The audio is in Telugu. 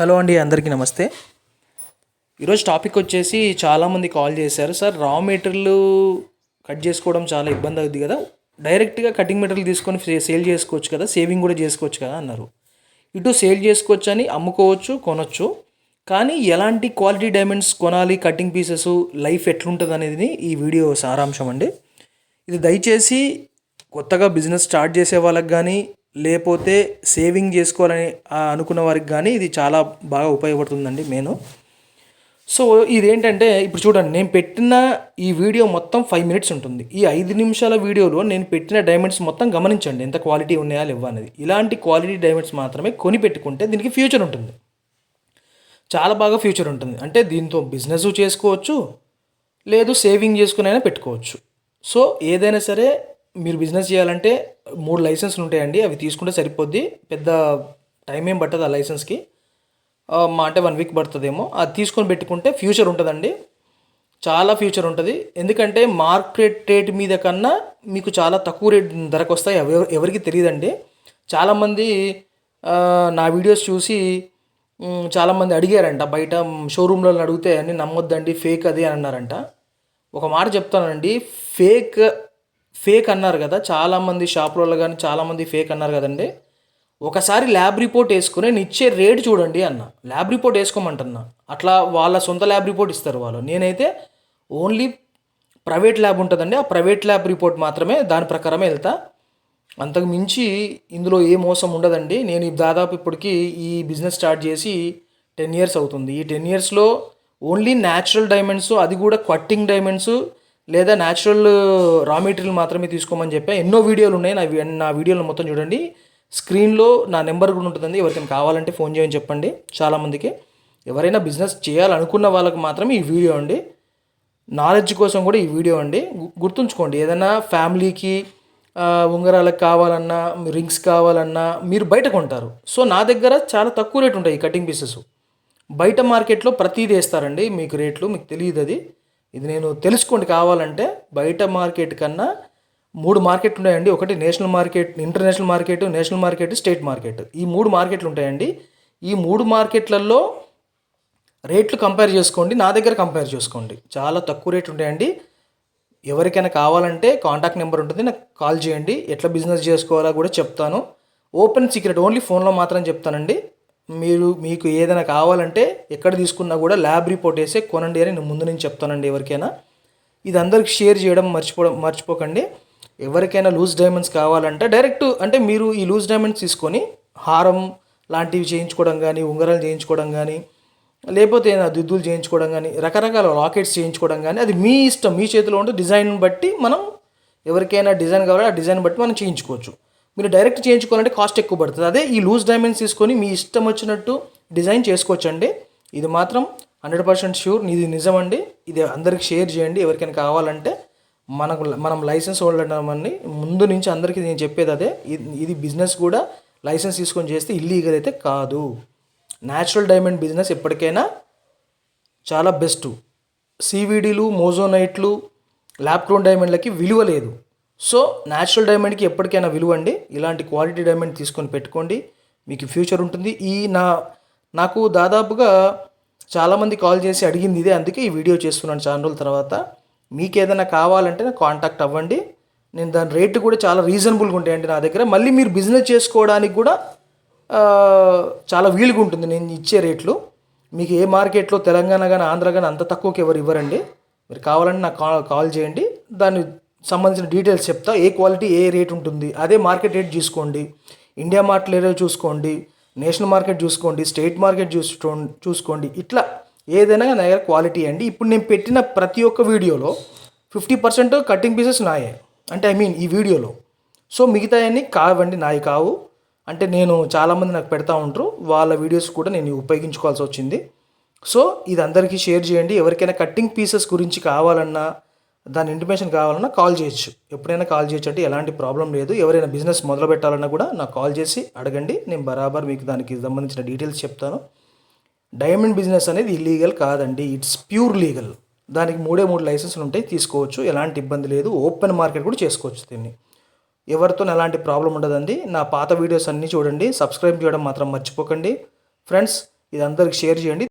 హలో అండి అందరికీ నమస్తే. ఈరోజు టాపిక్ వచ్చేసి చాలామంది కాల్ చేశారు. సార్ రా మెటీరియల్ కట్ చేసుకోవడం చాలా ఇబ్బంది అవుతుంది కదా. డైరెక్ట్గా కటింగ్ మెటీరియల్ తీసుకొని సే- సేల్ చేసుకోవచ్చు కదా. సేవింగ్ కూడా చేసుకోవచ్చు కదా అన్నారు. ఇటు సేల్ చేసుకోవచ్చు అని అమ్ముకోవచ్చు కొనొచ్చు. కానీ ఎలాంటి క్వాలిటీ డైమండ్స్ కొనాలి కటింగ్ పీసెస్ లైఫ్ ఎట్లుంటుంది అనేది ఈ వీడియో సారాంశం అండి. ఇది దయచేసి కొత్తగా బిజినెస్ స్టార్ట్ చేసే వాళ్ళకి కానీ లేకపోతే సేవింగ్ చేసుకోవాలని అనుకున్న వారికి కానీ ఇది చాలా బాగా ఉపయోగపడుతుందండి నేను సో ఇదేంటంటే ఇప్పుడు చూడండి నేను పెట్టిన ఈ వీడియో మొత్తం ఫైవ్ మినిట్స్ ఉంటుంది. ఈ ఐదు నిమిషాల వీడియోలో నేను పెట్టిన డైమండ్స్ మొత్తం గమనించండి ఎంత క్వాలిటీ ఉన్నాయా లేవా అనేది. ఇలాంటి క్వాలిటీ డైమండ్స్ మాత్రమే కొని పెట్టుకుంటే దీనికి ఫ్యూచర్ ఉంటుంది. చాలా బాగా ఫ్యూచర్ ఉంటుంది. అంటే దీంతో బిజినెస్ చేసుకోవచ్చు లేదు సేవింగ్ చేసుకునైనా పెట్టుకోవచ్చు. సో ఏదైనా సరే మీరు బిజినెస్ చేయాలంటే మూడు లైసెన్స్లు ఉంటాయండి. అవి తీసుకుంటే సరిపోద్ది. పెద్ద టైం ఏం పట్టదు ఆ లైసెన్స్కి మా అంటే వన్ వీక్ పడుతుందేమో. అది తీసుకొని పెట్టుకుంటే ఫ్యూచర్ ఉంటుందండి. చాలా ఫ్యూచర్ ఉంటుంది. ఎందుకంటే మార్కెట్ రేట్ మీద కన్నా మీకు చాలా తక్కువ రేట్ ధరకు వస్తాయి ఎవరికి తెలియదండి. చాలామంది నా వీడియోస్ చూసి చాలామంది అడిగారంట. బయట షోరూంలో అడిగితే అని నమ్మొద్దండి ఫేక్ అది అని అన్నారంట. ఒక మాట చెప్తానండి. ఫేక్ ఫేక్ అన్నారు కదా చాలామంది షాపులలో కానీ చాలామంది ఫేక్ అన్నారు కదండి. ఒకసారి ల్యాబ్ రిపోర్ట్ వేసుకుని నేను ఇచ్చే రేట్ చూడండి అన్న. ల్యాబ్ రిపోర్ట్ వేసుకోమంటున్నా. అట్లా వాళ్ళ సొంత ల్యాబ్ రిపోర్ట్ ఇస్తారు వాళ్ళు. నేనైతే ఓన్లీ ప్రైవేట్ ల్యాబ్ ఉంటుందండి. ఆ ప్రైవేట్ ల్యాబ్ రిపోర్ట్ మాత్రమే దాని ప్రకారమే వెళ్తా. అంతకు మించి ఇందులో ఏ మోసం ఉండదండి. నేను దాదాపు ఇప్పటికీ ఈ బిజినెస్ స్టార్ట్ చేసి టెన్ ఇయర్స్ అవుతుంది. ఈ టెన్ ఇయర్స్లో ఓన్లీ న్యాచురల్ డైమండ్స్ అది కూడా కట్టింగ్ డైమండ్స్ లేదా న్యాచురల్ రా మెటీరియల్ మాత్రమే తీసుకోమని చెప్పి. ఎన్నో వీడియోలు ఉన్నాయి. నా నా వీడియోలు మొత్తం చూడండి. స్క్రీన్లో నా నెంబర్ కూడా ఉంటుందండి. ఎవరికైనా కావాలంటే ఫోన్ చేయని చెప్పండి. చాలామందికి ఎవరైనా బిజినెస్ చేయాలనుకున్న వాళ్ళకి మాత్రమే ఈ వీడియో అండి. నాలెడ్జ్ కోసం కూడా ఈ వీడియో అండి. గుర్తుంచుకోండి. ఏదైనా ఫ్యామిలీకి uh, ఉంగరాలకు కావాలన్నా రింగ్స్ కావాలన్నా మీరు బయట కొంటారు. సో నా దగ్గర చాలా తక్కువ రేట్ ఉంటాయి ఈ కటింగ్ పీసెస్. బయట మార్కెట్లో ప్రతీది వేస్తారండి. మీకు రేట్లు మీకు తెలియదు అది. ఇది నేను తెలుసుకోండి కావాలంటే బయట మార్కెట్ కన్నా మూడు మార్కెట్లు ఉన్నాయండి. ఒకటి national market international market national market state market. ఈ మూడు మార్కెట్లు ఉంటాయండి. ఈ మూడు మార్కెట్లలో రేట్లు కంపేర్ చేసుకోండి నా దగ్గర కంపేర్ చేసుకోండి. చాలా తక్కువ రేట్లు ఉంటాయండి. ఎవరికైనా కావాలంటే కాంటాక్ట్ నెంబర్ ఉంటుంది నాకు కాల్ చేయండి. ఎట్లా బిజినెస్ చేసుకోవాలో కూడా చెప్తాను. ఓపెన్ సీక్రెట్ ఓన్లీ ఫోన్లో మాత్రం చెప్తానండి. మీరు మీకు ఏదైనా కావాలంటే ఎక్కడ తీసుకున్నా కూడా ల్యాబ్ రిపోర్ట్ వేసే కొనండి అని నేను ముందు నుంచి చెప్తానండి ఎవరికైనా. ఇది అందరికి షేర్ చేయడం మర్చిపోవడం మర్చిపోకండి. ఎవరికైనా లూజ్ డైమండ్స్ కావాలంటే డైరెక్ట్ అంటే మీరు ఈ లూజ్ డైమండ్స్ తీసుకొని హారం లాంటివి చేయించుకోవడం కానీ ఉంగరాలు చేయించుకోవడం కానీ లేకపోతే ఏదైనా దిద్దులు చేయించుకోవడం కానీ రకరకాల రాకెట్స్ చేయించుకోవడం కానీ అది మీ ఇష్టం మీ చేతిలో ఉంటే డిజైన్ బట్టి మనం ఎవరికైనా డిజైన్ కావాలంటే ఆ డిజైన్ బట్టి మనం చేయించుకోవచ్చు. మీరు డైరెక్ట్ చేయించుకోవాలంటే కాస్ట్ ఎక్కువ పడుతుంది. అదే ఈ లూజ్ డైమండ్స్ తీసుకొని మీ ఇష్టం వచ్చినట్టు డిజైన్ చేసుకోవచ్చండి. ఇది మాత్రం హండ్రెడ్ పర్సెంట్ షూర్ ఇది నిజమండి. ఇది అందరికి షేర్ చేయండి. ఎవరికైనా కావాలంటే మనకు మనం లైసెన్స్ హోల్డర్ ముందు నుంచి అందరికీ నేను చెప్పేది అదే. ఇది- ఇది బిజినెస్ కూడా లైసెన్స్ తీసుకొని చేస్తే ఇల్లీగల్ అయితే కాదు. న్యాచురల్ డైమండ్ బిజినెస్ ఎప్పటికైనా చాలా బెస్ట్ సివిడీలు మోజోనైట్లు ల్యాబ్ క్రోన్ డైమండ్లకి విలువ లేదు. సో న్యాచురల్ డైమండ్కి ఎప్పటికైనా విలువ అండి ఇలాంటి క్వాలిటీ డైమండ్ తీసుకొని పెట్టుకోండి. మీకు ఫ్యూచర్ ఉంటుంది. ఈ నా నాకు దాదాపుగా చాలామంది కాల్ చేసి అడిగింది ఇదే. అందుకే ఈ వీడియో చేస్తున్నాను చాలా రోజుల తర్వాత. మీకు ఏదైనా కావాలంటే నాకు కాంటాక్ట్ అవ్వండి. నేను దాని రేటు కూడా చాలా రీజనబుల్గా ఉంటాయండి నా దగ్గర. మళ్ళీ మీరు బిజినెస్ చేసుకోవడానికి కూడా చాలా వీలుగా ఉంటుంది నేను ఇచ్చే రేట్లు మీకు ఏ మార్కెట్లో తెలంగాణ కానీ ఆంధ్ర కానీ అంత తక్కువకి ఎవరు ఇవ్వరండి. మీరు కావాలంటే నాకు కాల్ చేయండి. దాన్ని సంబంధించిన డీటెయిల్స్ చెప్తా. ఏ క్వాలిటీ ఏ రేట్ ఉంటుంది అదే మార్కెట్ రేట్ చూసుకోండి. ఇండియా మార్కెట్ ఏరియా చూసుకోండి నేషనల్ మార్కెట్ చూసుకోండి స్టేట్ మార్కెట్ చూసుకో చూసుకోండి. ఇట్లా ఏదైనా నా దగ్గర క్వాలిటీ అండి. ఇప్పుడు నేను పెట్టిన ప్రతి ఒక్క వీడియోలో ఫిఫ్టీ పర్సెంట్ కటింగ్ పీసెస్ నాయే. అంటే ఐ మీన్ ఈ వీడియోలో. సో మిగతాయన్నీ కావండి నాయి కావు. అంటే నేను చాలామంది నాకు పెడతా ఉంటారు. వాళ్ళ వీడియోస్ కూడా నేను ఉపయోగించుకోవాల్సి వచ్చింది. సో ఇది అందరికీ షేర్ చేయండి. ఎవరికైనా కట్టింగ్ పీసెస్ గురించి కావాలన్నా దాని ఇంటిమేషన్ కావాలన్నా కాల్ చేయొచ్చు. ఎప్పుడైనా కాల్ చేయొచ్చు అంటే ఎలాంటి ప్రాబ్లం లేదు. ఎవరైనా బిజినెస్ మొదలు పెట్టాలన్నా కూడా నాకు కాల్ చేసి అడగండి. నేను బరాబర్ మీకు దానికి సంబంధించిన డీటెయిల్స్ చెప్తాను. డైమండ్ బిజినెస్ అనేది ఇల్లీగల్ కాదండి. ఇట్స్ ప్యూర్ లీగల్ దానికి మూడే మూడు లైసెన్సులు ఉంటాయి. తీసుకోవచ్చు. ఎలాంటి ఇబ్బంది లేదు. ఓపెన్ మార్కెట్ కూడా చేసుకోవచ్చు దీన్ని. ఎవరితో ఎలాంటి ప్రాబ్లం ఉండదండి. నా పాత వీడియోస్ అన్నీ చూడండి. సబ్స్క్రైబ్ చేయడం మాత్రం మర్చిపోకండి. ఫ్రెండ్స్ ఇది అందరికి షేర్ చేయండి.